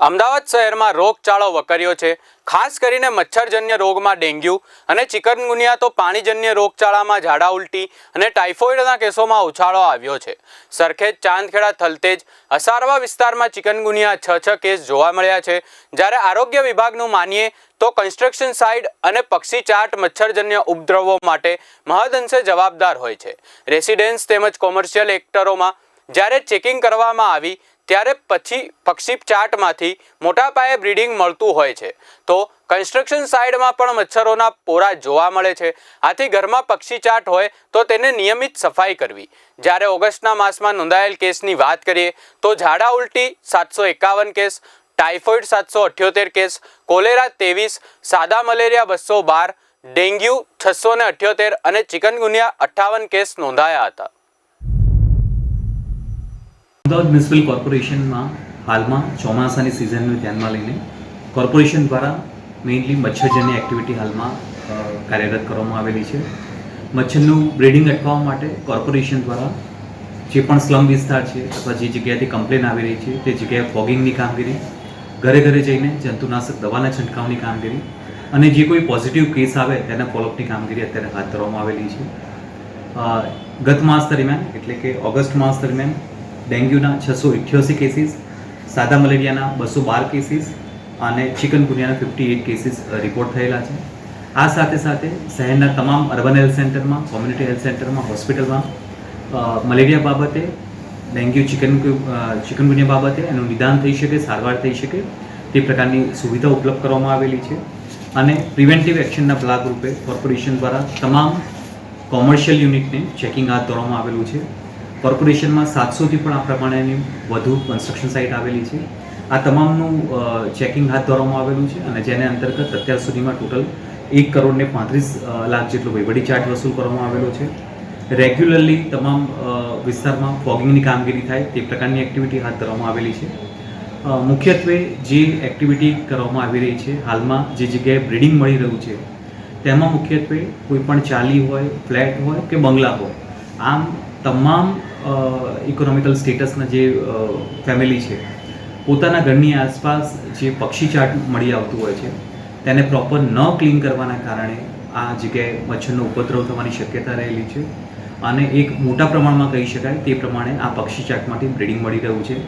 અમદાવાદ શહેરમાં રોગચાળો વકર્યો છે. ખાસ કરીને મચ્છરજન્ય રોગમાં ડેન્ગ્યુ અને ચિકનગુનિયા તો પાણીજન્ય રોગચાળામાં ઝાડા ઉલટી અને ટાઇફોઇડના કેસોમાં ઉછાળો આવ્યો છે. સરખેજ ચાંદખેડા થલતેજ અસારવા વિસ્તારમાં ચિકનગુનિયા છ છ કેસ જોવા મળ્યા છે. જ્યારે આરોગ્ય વિભાગનું માનીએ તો કન્સ્ટ્રક્શન સાઇટ અને પક્ષી ચાટ મચ્છરજન્ય ઉપદ્રવો માટે મહદઅંશે જવાબદાર હોય છે. રેસિડેન્સ તેમજ કોમર્શિયલ એક્ટરોમાં જ્યારે ચેકિંગ કરવામાં આવી ત્યારે પછી પક્ષી ચાટમાંથી મોટા પાયે બ્રીડિંગ મળતું હોય છે. તો કન્સ્ટ્રક્શન સાઇડમાં પણ મચ્છરોના પોરા જોવા મળે છે. આથી ઘરમાં પક્ષી ચાટ હોય તો તેને નિયમિત સફાઈ કરવી. જ્યારે ઓગસ્ટના માસમાં નોંધાયેલ કેસની વાત કરીએ, તો ઝાડા ઉલટી સાતસો એકાવન કેસ, ટાઇફોઇડ સાતસો અઠ્યોતેર કેસ, કોલેરા ત્રેવીસ, સાદા મલેરિયા બસો બાર, ડેન્ગ્યુ છસો ને અઠ્યોતેર અને ચિકનગુનિયા અઠ્ઠાવન કેસ નોંધાયા હતા. અમદાવાદ મ્યુનિસિપલ કોર્પોરેશનમાં હાલમાં ચોમાસાની સિઝનને ધ્યાનમાં લઈને કોર્પોરેશન દ્વારા મેઇનલી મચ્છરજન્ય એક્ટિવિટી હાલમાં કાર્યરત કરવામાં આવેલી છે. મચ્છરનું બ્રીડિંગ અટકાવવા માટે કોર્પોરેશન દ્વારા જે પણ સ્લમ વિસ્તાર છે અથવા જે જગ્યાએથી કમ્પ્લેન આવી રહી છે તે જગ્યાએ ફોગિંગની કામગીરી, ઘરે ઘરે જઈને જંતુનાશક દવાના છંટકાવની કામગીરી અને જે કોઈ પોઝિટિવ કેસ આવે તેના ફોલોઅપની કામગીરી અત્યારે હાથ ધરવામાં આવેલી છે. ગત માસ દરમિયાન એટલે કે ઓગસ્ટ માસ દરમિયાન ડેન્ગ્યુના છસો ઇઠ્યોસી કેસીસ સાદા મલેરિયાના બસો બાર કેસીસ અને ચિકનગુનિયાના ફિફ્ટી એટ કેસીસ રિપોર્ટ થયેલા છે. આ સાથે સાથે શહેરના તમામ અર્બન હેલ્થ સેન્ટરમાં કોમ્યુનિટી હેલ્થ સેન્ટરમાં હોસ્પિટલમાં મલેરિયા બાબતે, ડેન્ગ્યુ ચિકન ચિકનગુનિયા બાબતે એનું નિદાન થઈ શકે, સારવાર થઈ શકે, તે પ્રકારની સુવિધા ઉપલબ્ધ કરવામાં આવેલી છે. અને પ્રિવેન્ટિવ એક્શનના ભાગરૂપે કોર્પોરેશન દ્વારા તમામ કોમર્શિયલ યુનિટને ચેકિંગ હાથ ધરવામાં આવેલું છે. કોર્પોરેશનમાં સાતસોથી પણ આ પ્રમાણેની વધુ કન્સ્ટ્રક્શન સાઇટ આવેલી છે. આ તમામનું ચેકિંગ હાથ ધરવામાં આવેલું છે અને જેને અંતર્ગત અત્યાર સુધીમાં ટોટલ એક કરોડને પાંત્રીસ લાખ જેટલો વહીવટી ચાર્જ વસૂલ કરવામાં આવેલો છે. રેગ્યુલરલી તમામ વિસ્તારમાં ફોગિંગની કામગીરી થાય તે પ્રકારની એક્ટિવિટી હાથ ધરવામાં આવેલી છે. મુખ્યત્વે જે એક્ટિવિટી કરવામાં આવી રહી છે, હાલમાં જે જગ્યાએ બ્રીડિંગ મળી રહ્યું છે, તેમાં મુખ્યત્વે કોઈ પણ ચાલી હોય ફ્લેટ હોય કે બંગલા હોય આમ તમામ ઇકોનોમિકલ સ્ટેટસના જે ફેમિલી છે, પોતાના ઘરની આસપાસ જે પક્ષી ચાટ મળી આવતું હોય છે, તેને પ્રોપર ન ક્લીન કરવાના કારણે આ જગ્યાએ મચ્છરનો ઉપદ્રવ થવાની શક્યતા રહેલી છે. અને એક મોટા પ્રમાણમાં કહી શકાય તે પ્રમાણે આ પક્ષી ચાટમાંથી બ્રીડિંગ મળી રહ્યું છે.